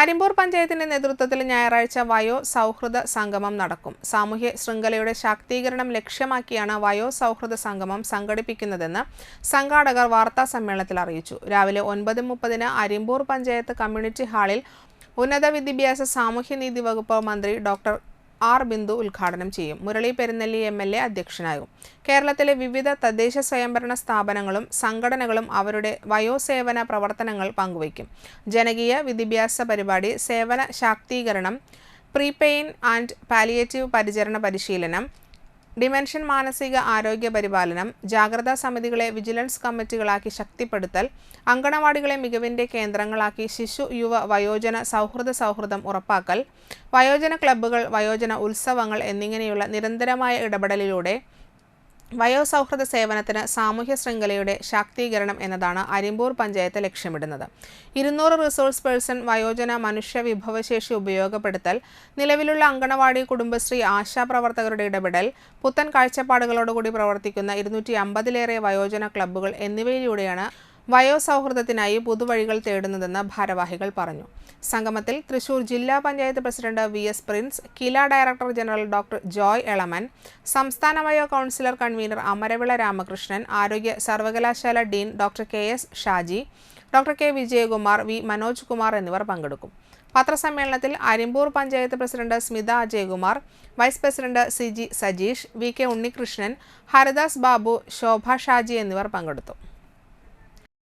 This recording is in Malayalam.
അരിമ്പൂർ പഞ്ചായത്തിന്റെ നേതൃത്വത്തിൽ ഞായറാഴ്ച വയോ സൗഹൃദ സംഗമം നടക്കും. സാമൂഹ്യ ശൃംഖലയുടെ ശാക്തീകരണം ലക്ഷ്യമാക്കിയാണ് വയോ സൗഹൃദ സംഗമം സംഘടിപ്പിക്കുന്നതെന്ന് സംഘാടകർ വാർത്താ സമ്മേളനത്തിൽ അറിയിച്ചു. രാവിലെ ഒൻപത് മുപ്പതിന് അരിമ്പൂർ പഞ്ചായത്ത് കമ്മ്യൂണിറ്റി ഹാളിൽ ഉന്നത വിദ്യാഭ്യാസ സാമൂഹ്യനീതി വകുപ്പ് മന്ത്രി ഡോക്ടർ ആർ ബിന്ദു ഉദ്ഘാടനം ചെയ്യും. Murali Perunnelli M L A അധ്യക്ഷനാകും. കേരളത്തിലെ വിവിധ തദ്ദേശ സ്വയംഭരണ സ്ഥാപനങ്ങളും സംഘടനകളും അവരുടെ വയോസേവന പ്രവർത്തനങ്ങൾ പങ്കുവയ്ക്കും. ജനകീയ വിദ്യാഭ്യാസ പരിപാടി സേവന ശാക്തീകരണം പ്രീപെയിൻ ആൻഡ് പാലിയേറ്റീവ് പരിചരണ പരിശീലനം ഡിമെൻഷൻ മാനസിക ആരോഗ്യ പരിപാലനം ജാഗ്രതാ സമിതികളെ വിജിലൻസ് കമ്മിറ്റികളാക്കി ശക്തിപ്പെടുത്തൽ അങ്കണവാടികളെ മികവിന്റെ കേന്ദ്രങ്ങളാക്കി ശിശു യുവ വയോജന സൗഹൃദ സൗഹൃദം ഉറപ്പാക്കൽ വയോജന ക്ലബ്ബുകൾ വയോജന ഉത്സവങ്ങൾ എന്നിങ്ങനെയുള്ള നിരന്തരമായ ഇടപെടലിലൂടെ വയോസൗഹൃദ സേവനത്തിന് സാമൂഹ്യ ശൃംഖലയുടെ ശാക്തീകരണം എന്നതാണ് അരിമ്പൂർ പഞ്ചായത്ത് ലക്ഷ്യമിടുന്നത്. ഇരുന്നൂറ് റിസോഴ്സ് പേഴ്സൺ വയോജന മനുഷ്യ വിഭവശേഷി ഉപയോഗപ്പെടുത്തൽ നിലവിലുള്ള അങ്കണവാടി കുടുംബശ്രീ ആശാപ്രവർത്തകരുടെ ഇടപെടൽ പുത്തൻ കാഴ്ചപ്പാടുകളോടുകൂടി പ്രവർത്തിക്കുന്ന ഇരുന്നൂറ്റി അമ്പതിലേറെ വയോജന ക്ലബ്ബുകൾ എന്നിവയിലൂടെയാണ് വയോസൗഹൃദത്തിനായി പുതുവഴികൾ തേടുന്നതെന്ന് ഭാരവാഹികൾ പറഞ്ഞു. സംഗമത്തിൽ തൃശൂർ ജില്ലാ panchayat president V S Prince Kila director general doctor Joy Elaman സംസ്ഥാന വയോ കൗൺസിലർ കൺവീനർ അമരവിള രാമകൃഷ്ണൻ ആരോഗ്യ സർവകലാശാല dean doctor K S Shaji doctor K Vijayakumar V Manoj Kumar എന്നിവർ പങ്കെടുക്കും. പത്രസമ്മേളനത്തിൽ Arimbur panchayat president Smitha Ajayakumar vice president C G Sajeesh V K Unnikrishnan Haridas Babu Shobha Shaji എന്നിവർ പങ്കെടുത്തു.